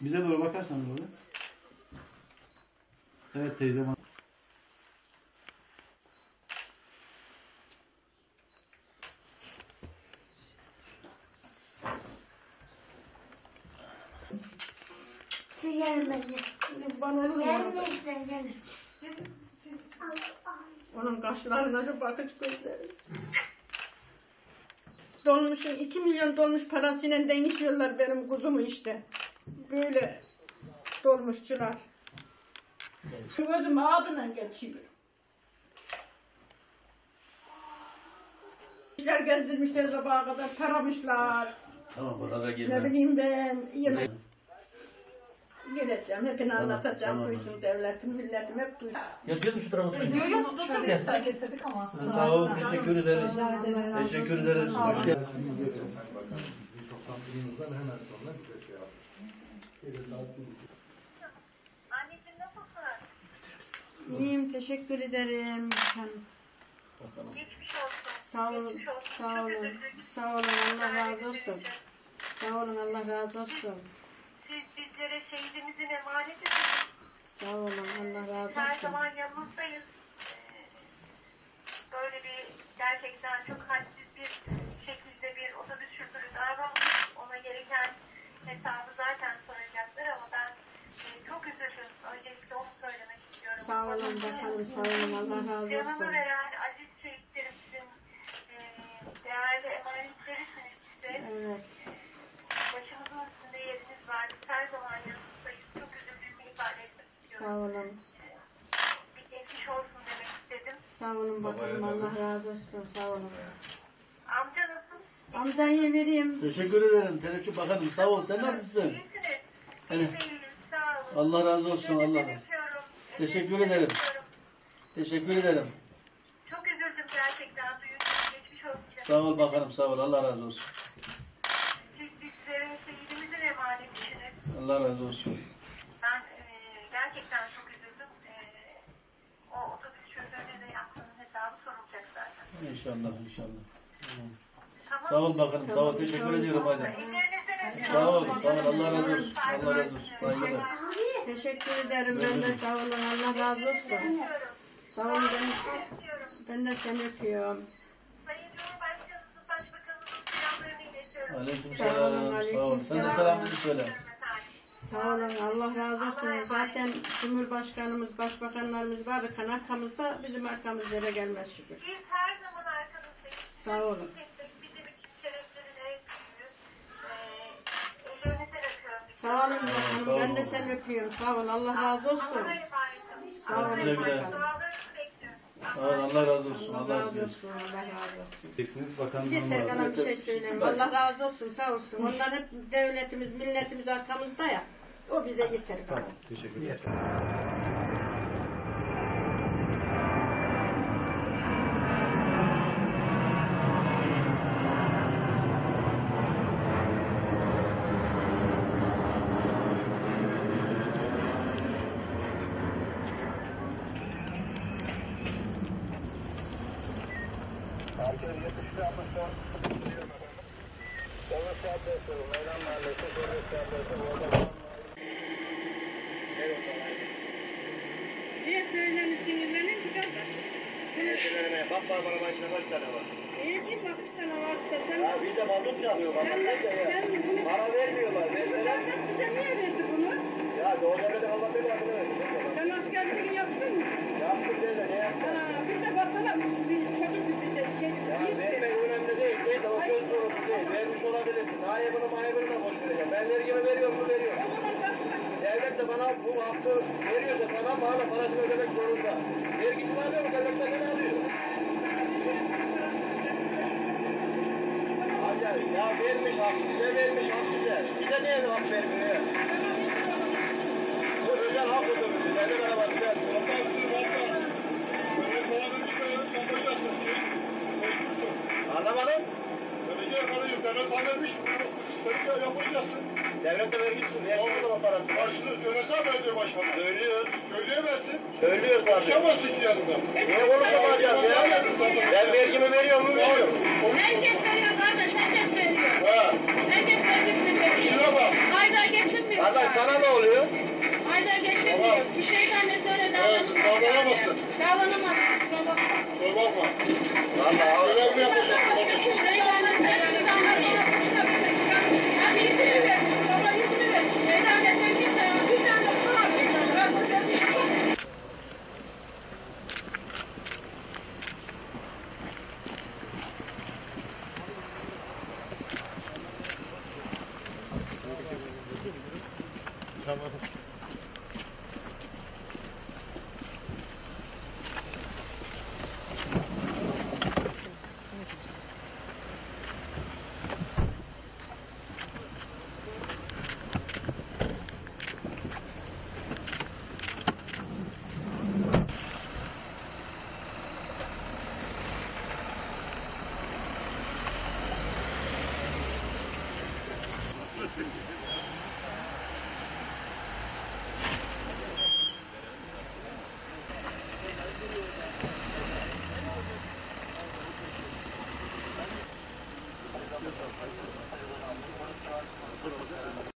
Bize doğru bakarsan böyle. Evet teyzem. Gelin. Bana? Gelin işte gelin. Onun kaşlarına şu bakıcı gözleri. Dolmuşun 2 milyon dolmuş parasıyla değişiyorlar benim kuzumu işte. Böyle dolmuşçular. Gözüm ağzına geçiyor. İşler gezdirmişler sabaha kadar taramışlar. Tamam buralara Ne bileyim ben. Yemek. Geleceğim, hepini Tamam, anlatacağım. tamam. Duysun devletim, milletim hep duysun. Gel gözüm şu tarafa oturun. Yok yok, otur. Gel. getirdik ama. Sağ ol, teşekkür ederiz. Teşekkür ederiz. Hoş geldin. Bir toplantımızdan hemen sonra bize şey yapmış. Gece saat bir buçuk. Anneciğim nasılsın? İyiyim, teşekkür ederim. Efendim. Geçmiş olsun. Sağ olun, sağ olun, sağ olun, Allah razı olsun. Sağ olun, Allah razı olsun. Siz bizlere şehidimizin emanetiniz. Sağ olun, Allah razı Her olsun. zaman yanınızdayız. Ee, Böyle bir gerçekten çok hadsiz bir şekilde bir otobüs şoförü davranmış. Ona gereken hesabı zaten soracaklar ama ben e, çok üzüldüm. Öncelikle onu söylemek istiyorum. Sağ olun bakalım, sağ olun, Allah razı olsun. Canını veren aziz şehitlerimizin e, değerli emanetlerisiniz size. Evet, Başımızın üstünde yeriniz var. Biz her zaman yanınızdayız. Çok üzüldüğümü ifade etmek sağ istiyorum. olun. Bir geçmiş olsun demek istedim. Sağ olun bakalım, Allah razı olsun, sağ olun. Amca nasıl? Amcayı vereyim. Teşekkür ederim. Teşekkür bakalım. Sağ ol. Sen nasılsın? İyisiniz. Hani? Sağ olun. Allah razı olsun. Allah Ellerinizden öpüyorum. Teşekkür ederim. Teşekkür ederim. Çok üzüldüm gerçekten. Duyunca geçmiş olsun. demek Sağ ol bakalım. Sağ ol. Allah razı olsun. Siz emanetisiniz. Allah razı olsun. Ben e, gerçekten çok üzüldüm. E, o otobüs şoförüne de yaptığının hesabı sorulacak zaten. İnşallah. inşallah. Tamam. Sağ ol bakalım. Sağ ol. Teşekkür ediyorum. Öpüyorum. Sağ ol. Sağ ol. Allah razı olsun. Allah razı olsun. Saygılar. Teşekkür ederim, ben de sağ olun, Allah razı olsun. Sağ olun, ben, ben de seni öpüyorum. Sayın Cumhurbaşkanımızın, Başbakanımızın selamlarını iletiyorum. Aleyküm Sağ olun. Sağ ol. aleyküm Sen de selam. selamını söyle. Sağ olun, Allah razı olsun. Zaten Cumhurbaşkanımız, başbakanlarımız varken arkamızda, bizim arkamız yere gelmez şükür. Ellerinizden öpüyorum. Sağ olun bakalım, ben de seni öpüyorum. Sağ ol, Allah razı olsun. Olun. Sağ olun Güle güle. bakalım. Sağ. Allah razı olsun. Allah Allah razı olsun. olsun, Allah razı olsun. Diyeceksiniz bakan Yeter bana bir şey söyleyeyim. Allah razı olsun, sağ olsun. Onlar hep devletimiz, milletimiz arkamızda ya. O bize yeter kadar. Teşekkür ederim. Niye söyleni sinirlenin güzel bak. Bak bak bana başına kaç tane var. İyi ki bak sana varsa sen Ya bir de mazot yapıyor bak. Sen- sen Para vermiyorlar. Verseler. bize niye verdi bunu? Ya doğru devlete Allah beni akıllı versin. Sen askerliğini yaptın mı? Yaptım dedi. Ne yaptın? Ha, bir de baksana bir çocuk bize şey. Ya vermek önemli değil. Değil de o söz doğrusu değil. Vermiş olabilirsin. Ayıbını mayıbını da boş verecek. Ben vergimi veriyorum mu veriyorum. O zaman baksana. Devlet de bana bu hakkı veriyorsa bana parasını ödemek zorunda. Vergisini alıyor mu? Devlet de beni alıyor. Hacer ya vermiş hak size vermiş hak size. Bize niye hak vermiyor? Bu özel hak ödümüzü. Devlet arabası. Anlamadım. Vereceği parayı devlet vermiş. Vereceği yapacaksın. Devlete vermişsin. Ne yapıyorsun o parası? Başını söylesene belediye başkanı. Söylüyoruz. Söyleyemezsin. Söylüyoruz abi. Konuşamazsın ki yanında. Niye konuşamayacağız ya? Ben vergimi veriyorum mu veriyorum? Herkes veriyor kardeş, herkes veriyor. Ha. Herkes vergisini veriyor. Şuna bak. Ayda geçinmiyor. Kardeş sana ne oluyor? some of us.